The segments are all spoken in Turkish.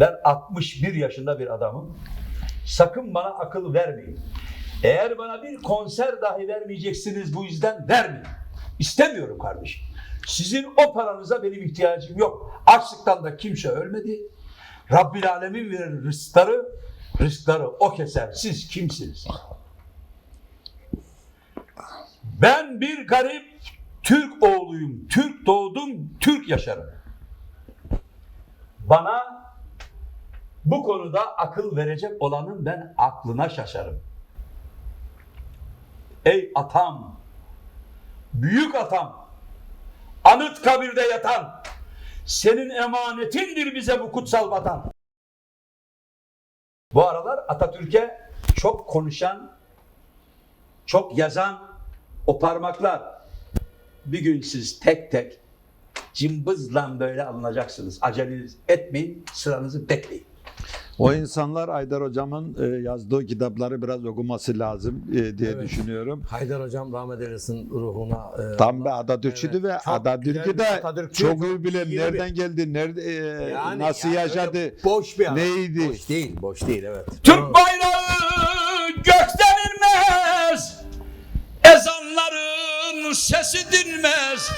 Ben 61 yaşında bir adamım. Sakın bana akıl vermeyin. Eğer bana bir konser dahi vermeyeceksiniz bu yüzden vermeyin. İstemiyorum kardeşim. Sizin o paranıza benim ihtiyacım yok. Açlıktan da kimse ölmedi. Rabbil Alemin verir rızkları, rızkları o keser. Siz kimsiniz? Ben bir garip Türk oğluyum. Türk doğdum, Türk yaşarım. Bana bu konuda akıl verecek olanın ben aklına şaşarım. Ey atam, büyük atam, anıt kabirde yatan, senin emanetindir bize bu kutsal vatan. Bu aralar Atatürk'e çok konuşan, çok yazan o parmaklar bir gün siz tek tek cımbızla böyle alınacaksınız. Acele etmeyin, sıranızı bekleyin. O insanlar Aydar Hocam'ın e, yazdığı kitapları biraz okuması lazım e, diye Evet. düşünüyorum. Haydar hocam rahmet eylesin ruhuna. e, Tam bir Atatürkçüydü Evet, ve Atatürk'ü de çok iyi bilen iyi bir- nereden geldi, nerede e, Yani- nasıl yani yaşadı. Boş bir adam. neydi? Boş değil, boş değil evet. Türk bayrağı gökten inmez. Ezanların sesi dinmez.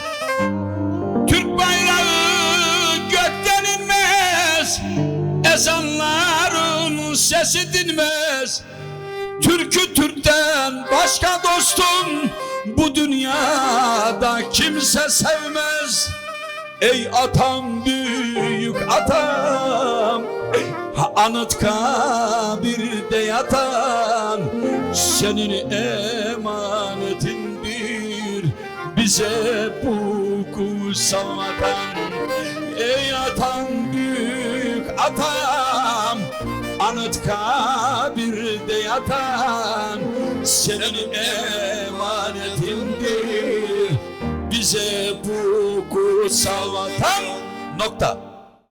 Sesi dinmez. Türkü Türk'ten başka dostum bu dünyada kimse sevmez. Ey atam büyük atam ha, Anıtkabir'de yatan Senin emanetindir Bize bu kutsal vatan Ey atam büyük atam Anıtkabir'de yatan Senin emanetindir bize bu kutsal vatan nokta.